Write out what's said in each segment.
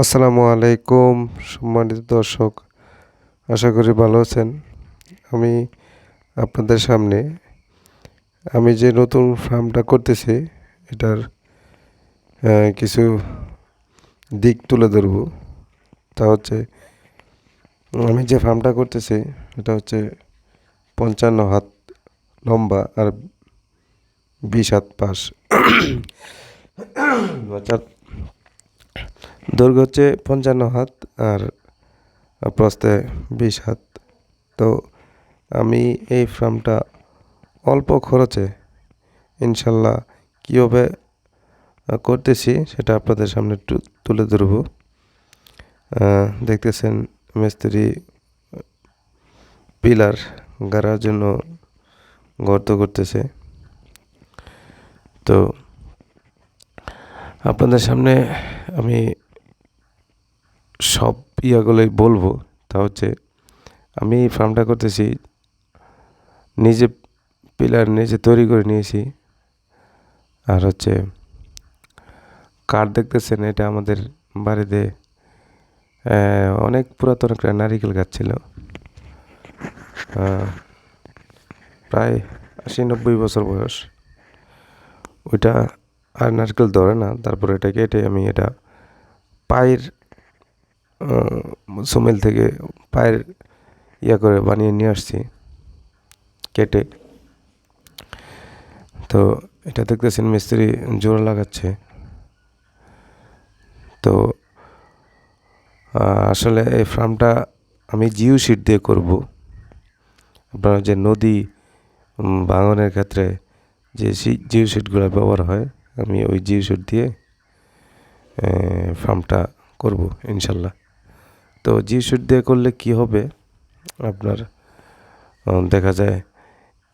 আসসালামু আলাইকুম, সম্মানিত দর্শক, আশা করি ভালো আছেন। আমি আপনাদের সামনে, আমি যে নতুন ফার্মটা করতেছি, এটার কিছু দিক তুলে ধরব। তা হচ্ছে, আমি যে ফার্মটা করতেছি, এটা হচ্ছে পঞ্চান্ন হাত লম্বা আর বিশ হাত পাশ। অর্থাৎ দৈর্ঘ্য হচ্ছে পঞ্চান্ন হাত আর প্রস্তে বিশ হাত। তো আমি এই ফার্মটা অল্প খরচে ইনশাল্লাহ কীভাবে করতেছি সেটা আপনাদের সামনে তুলে ধরব। দেখতেছেন মিস্ত্রি পিলার গাড়ার জন্য গর্ত করতেছে। তো আপনাদের সামনে আমি সব ইয়াগুলোই বলব, তা হচ্ছে আমি এই ফার্মটা করতেছি, নিজে পিলার নিজে তৈরি করে নিয়েছি, আর হচ্ছে কাঠ দেখতেছেন, এটা আমাদের বাড়িতে অনেক পুরাতন একটা নারিকেল গাছ ছিল প্রায় আশি নব্বই বছর বয়স, ওইটা আর নারকেল ধরে না, তারপরে এটা কেটে আমি এটা পায়ের সুমেল থেকে পায়ের ইয়া করে বানিয়ে নিয়ে আসছি, কেটে। তো এটা দেখতেছেন মিস্ত্রি জোর লাগাচ্ছে। তো আসলে এই ফার্মটা আমি জিও শিট দিয়ে করব। আপনার যে নদী ভাঙনের ক্ষেত্রে যে জিও শিটগুলো ব্যবহার হয়, আমি ওই জিও শিট দিয়ে ফার্মটা করব, ইনশাল্লাহ। তো জি শিট দিয়ে করলে কি হবে? আপনার দেখা যায়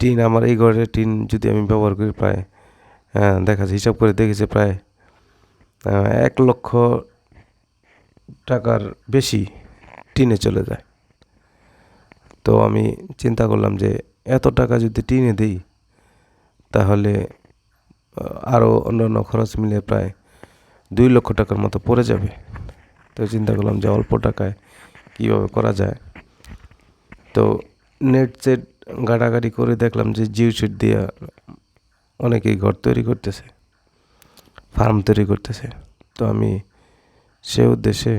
টিন, আমার এই ঘরে টিন যদি আমি ব্যবহার করি প্রায় হ্যাঁ দেখা যায় হিসাব করে দেখেছি প্রায় এক লক্ষ টাকার বেশি টিনে চলে যায়। তো আমি চিন্তা করলাম যে এত টাকা যদি টিনে দিই, তাহলে আরও অন্যান্য খরচ মিলে প্রায় দুই লক্ষ টাকার মতো পড়ে যাবে। তো চিন্তা করলাম যে অল্প টাকায় কীভাবে করা যায়। তো নেট সেট গাড়াগাড়ি করে দেখলাম যে জিও শিট দিয়ে অনেকেই ঘর তৈরি করতেছে ফার্ম তৈরি করতেছে। তো আমি সে উদ্দেশ্যে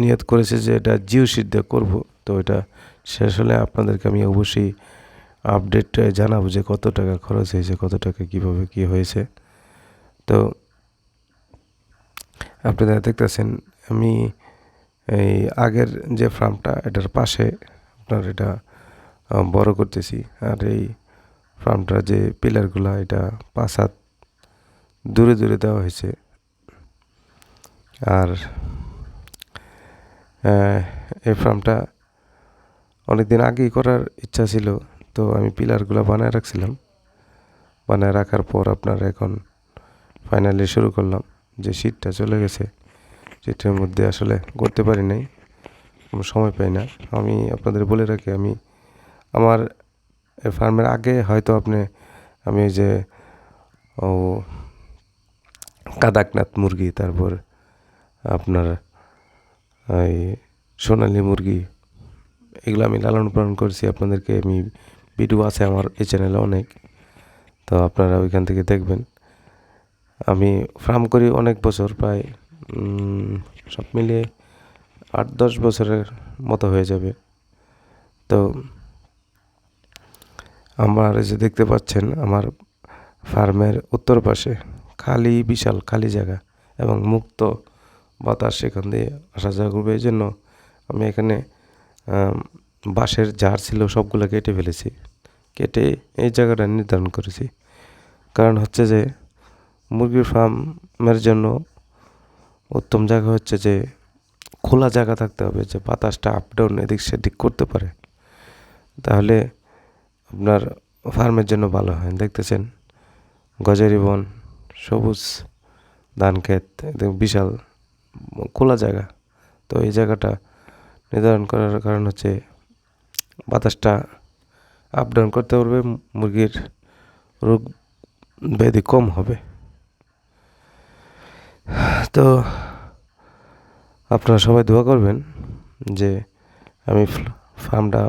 নিয়ত করেছে যে এটা জিও সিট দিয়ে করব। তো এটা শেষ হলে আপনাদেরকে আমি অবশ্যই আপডেট জানাব যে কত টাকা খরচ হয়েছে, কত টাকা কীভাবে কী হয়েছে। তো আপনারা দেখতেছেন আমি এই আগের যে ফার্মটা এটার পাশে আপনার এটা বড় করতেছি। আর এই ফার্মটার যে পিলারগুলো এটা পাঁচ হাত দূরে দূরে দেওয়া হয়েছে। আর এই ফার্মটা অনেক দিন আগেই করার ইচ্ছা ছিল, তো আমি পিলারগুলো বানায় রাখছিলাম। বানায় রাখার পর আপনার এখন ফাইনালি শুরু করলাম যে শীতটা চলে গেছে। শীতের মধ্যে আসলে করতে পারি নাই সময় পাই না। আমি আপনাদের বলে রাখি, আমি আমার ফার্মের আগে হয়তো আপনি, আমি ওই যে, ও, কাদাকনাথ মুরগি, তারপর আপনার এই সোনালি মুরগি, এগুলো আমি লালন পালন করছি। আপনাদেরকে আমি ভিডিও আছে আমার, এই চ্যানেলে অনেক। তো আপনারা ওইখান থেকে দেখবেন। আমি ফার্ম করি অনেক বছর, প্রায় সব মিলিয়ে আট দশ বছরের মতো হয়ে যাবে। তো আমার যে দেখতে পাচ্ছেন, আমার ফার্মের উত্তর পাশে খালি, বিশাল খালি জায়গা এবং মুক্ত বাতাস সেখান দিয়ে আসা যাওয়া করবে। এই জন্য আমি এখানে বাঁশের ঝাড় ছিল, সবগুলো কেটে ফেলেছি। কেটে এই জায়গাটা নির্ধারণ করেছি। কারণ হচ্ছে যে, মুরগির ফার্মের জন্য উত্তম জায়গা হচ্ছে যে খোলা জায়গা থাকতে হবে, যে বাতাসটা আপ ডাউন এদিক সেদিক করতে পারে। তাহলে আপনার ফার্মের জন্য ভালো হয়। দেখতেছেন, গজারি বন, সবুজ ধান ক্ষেত, একদম বিশাল খোলা জায়গা। তো এই জায়গাটা নির্ধারণ করার কারণ হচ্ছে বাতাসটা আপ ডাউন করতে পারবে, মুরগির রোগ ব্যাধি কম হবে। তো আপনারা সবাই দোয়া করবেন যে আমি ফার্মটা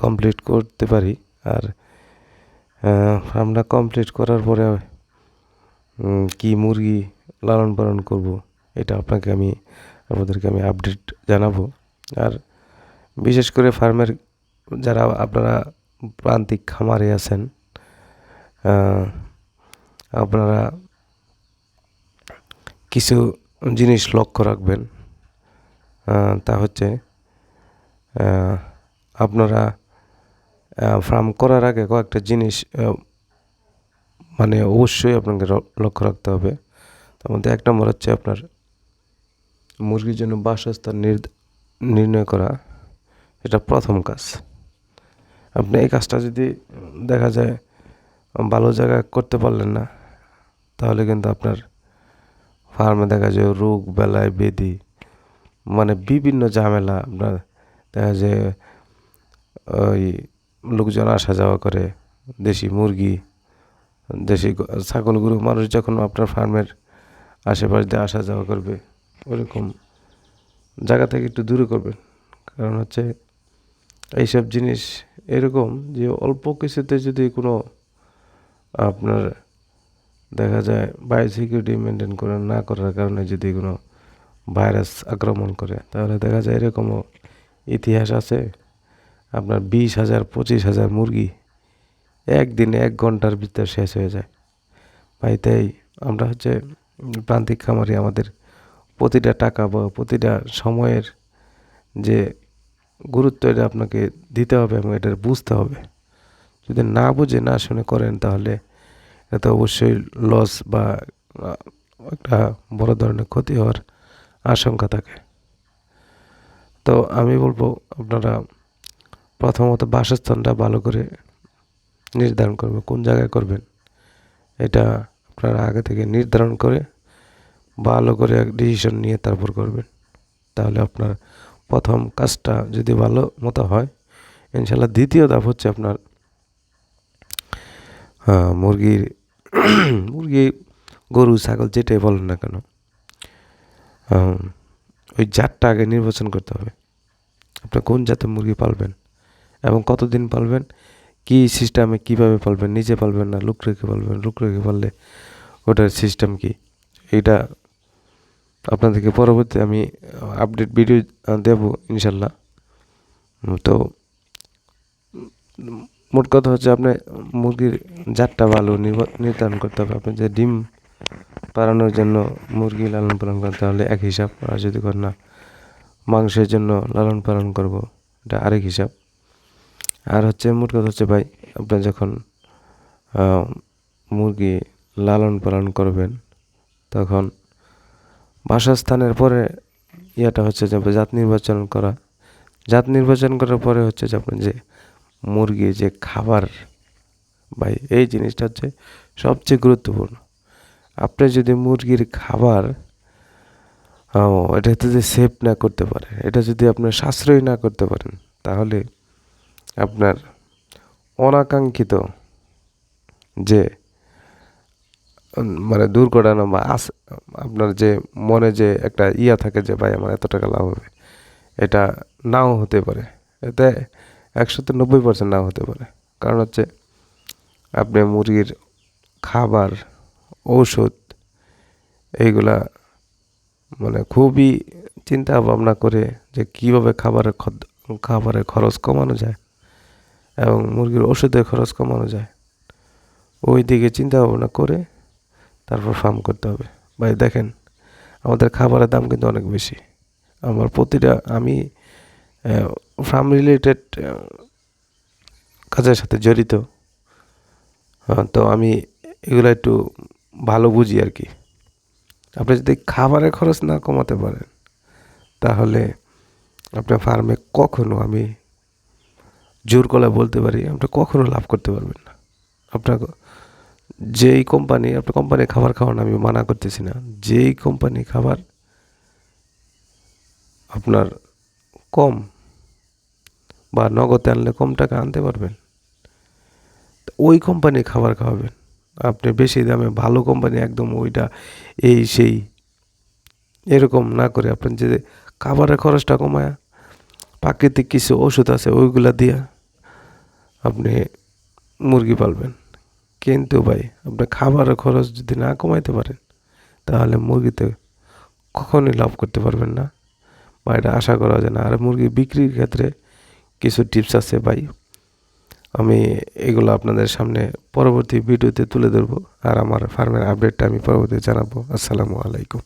কমপ্লিট করতে পারি আর ফার্মটা কমপ্লিট করার পরে কি মুরগি লালন পালন করব এটা আপনাকে আমি, আপনাদেরকে আমি আপডেট জানাব। আর বিশেষ করে ফার্মের যারা আপনারা প্রান্তিক খামারে আছেন আপনারা কিছু জিনিস লক্ষ্য রাখবেন। তা হচ্ছে আপনারা ফার্ম করার আগে কয়েকটা জিনিস মানে অবশ্যই আপনাকে লক্ষ্য রাখতে হবে। তার মধ্যে এক নম্বর হচ্ছে আপনার মুরগির জন্য বাসস্থান নির্ণয় করা, এটা প্রথম কাজ। আপনি এই কাজটা যদি দেখা যায় ভালো জায়গায় করতে পারলেন না, তাহলে কিন্তু আপনার ফার্মে দেখা যায় রোগ, বেলায় বেদি মানে বিভিন্ন ঝামেলা। আপনার দেখা যায়, ওই লোকজন আসা যাওয়া করে, দেশি মুরগি, দেশি ছাগলগুলো মানুষ যখন আপনার ফার্মের আশেপাশ দিয়ে আসা যাওয়া করবে, ওরকম জায়গা থেকে একটু দূরে করবেন। কারণ হচ্ছে, এইসব জিনিস এরকম যে অল্প কিছুতে যদি কোনো আপনার দেখা যায় বায়োসিকিউরিটি মেনটেন করে না করার কারণে যদি কোনো ভাইরাস আক্রমণ করে, তাহলে দেখা যায় এরকমও ইতিহাস আছে। আপনার বিশ হাজার, পঁচিশ হাজার মুরগি একদিনে এক ঘণ্টার ভিতর শেষ হয়ে যায়। ভাই, তাই আমরা হচ্ছে প্রান্তিক খামারি, আমাদের প্রতিটা টাকা বা প্রতিটা সময়ের যে গুরুত্ব, এটা আপনাকে দিতে হবে এবং এটা বুঝতে হবে। যদি না বুঝে, না শুনে করেন, তাহলে এতে অবশ্যই লস বা একটা বড় ধরনের ক্ষতি হওয়ার আশঙ্কা থাকে। তো আমি বলব আপনারা প্রথমত বাসস্থানটা ভালো করে নির্ধারণ করবেন, কোন জায়গায় করবেন। এটা আপনারা আগে থেকে নির্ধারণ করে ভালো করে এক ডিসিশন নিয়ে তারপর করবেন। তাহলে আপনার প্রথম কাজটা যদি ভালো মতো হয়, ইনশাল্লাহ দ্বিতীয় ধাপ হচ্ছে আপনার মুরগির মুরগি, গরু, ছাগল, যেটাই বলেন না কেন ওই জাতটা আগে নির্বাচন করতে হবে। আপনি কোন জাতের মুরগি পালবেন এবং কতদিন পালবেন, কি সিস্টেমে কীভাবে পালবেন, নিজে পালবেন না লুক রেখে পালবেন? লুক রেখে পাললে ওটার সিস্টেম কি? এটা আপনাদেরকে পরবর্তী আমি আপডেট ভিডিও দেব ইনশাল্লাহ। তো মোট কথা হচ্ছে আপনি মুরগির জাতটা ভালো নির্ধারণ করতে হবে। আপনি যে ডিম পালানোর জন্য মুরগি লালন পালন করেন, তাহলে এক হিসাব। আর যদি করেন না, মাংসের জন্য লালন পালন করব, এটা আরেক হিসাব। আর হচ্ছে মোট কথা হচ্ছে ভাই, আপনি যখন মুরগি লালন পালন করবেন, তখন বাসস্থানের পরে ইয়েটা হচ্ছে যে জাত নির্বাচন করা। জাত নির্বাচন করার পরে হচ্ছে যে আপনার যে মুরগির যে খাবার ভাই এই জিনিসটা হচ্ছে সবচেয়ে গুরুত্বপূর্ণ। আপনি যদি মুরগির খাবার এটা যদি সেভ না করতে পারে, এটা যদি আপনার সাশ্রয় না করতে পারেন, তাহলে আপনার অনাকাঙ্ক্ষিত যে মানে দুর্ঘটনা বা আস, আপনার যে মনে যে একটা ইয়া থাকে যে, ভাই, আমার এত টাকা লাভ হবে। এটা নাও হতে পারে। এতে একশোতে নব্বই পার্সেন্ট নাও হতে পারে। কারণ হচ্ছে আপনি মুরগির খাবার, ঔষধ এইগুলা মানে খুবই চিন্তা ভাবনা করে যে কীভাবে খাবারের খাবারের খরচ কমানো যায় এবং মুরগির ওষুধের খরচ কমানো যায়। ওই দিকে চিন্তা ভাবনা করে তারপর ফার্ম করতে হবে। ভাই, দেখেন, আমাদের খাবারের দাম কিন্তু অনেক বেশি। আমার প্রতিটা আমি ফার্ম রিলেটেড কাজের সাথে জড়িত তো আমি এগুলো একটু ভালো বুঝি আর কি। আপনি যদি খাবারের খরচ না কমাতে পারেন, তাহলে আপনার ফার্মে কখনো আমি জোর গলায় বলতে পারি, আপনি কখনো লাভ করতে পারবেন না। আপনার যেই কোম্পানি আপনার কোম্পানির খাবার খাওয়ান, আমি মানা করতেছি না। যেই কোম্পানি খাবার আপনার কম বা নগদে আনলে কম টাকা আনতে পারবেন। ওই কোম্পানির খাবার খাওয়াবেন। আপনি বেশি দামে ভালো কোম্পানি একদম ওইটা, এই সেই, এরকম না করে আপনি যে খাবারের খরচটা কমায়া, প্রাকৃতিক কিছু ওষুধ আছে ওইগুলা দিয়া আপনি মুরগি পালবেন। কিন্তু ভাই, আপনি খাবারের খরচ যদি না কমাইতে পারেন, তাহলে মুরগিতে কখনোই লাভ করতে পারবেন না। বা এটা আশা করা যায় না। আর মুরগি বিক্রির ক্ষেত্রে কিছু টিপস আছে ভাই। আমি এগুলো আপনাদের সামনে পরবর্তী ভিডিওতে তুলে ধরবো। আর আমার ফার্মের আপডেটটা আমি পরবর্তী জানাব। আসসালামু আলাইকুম।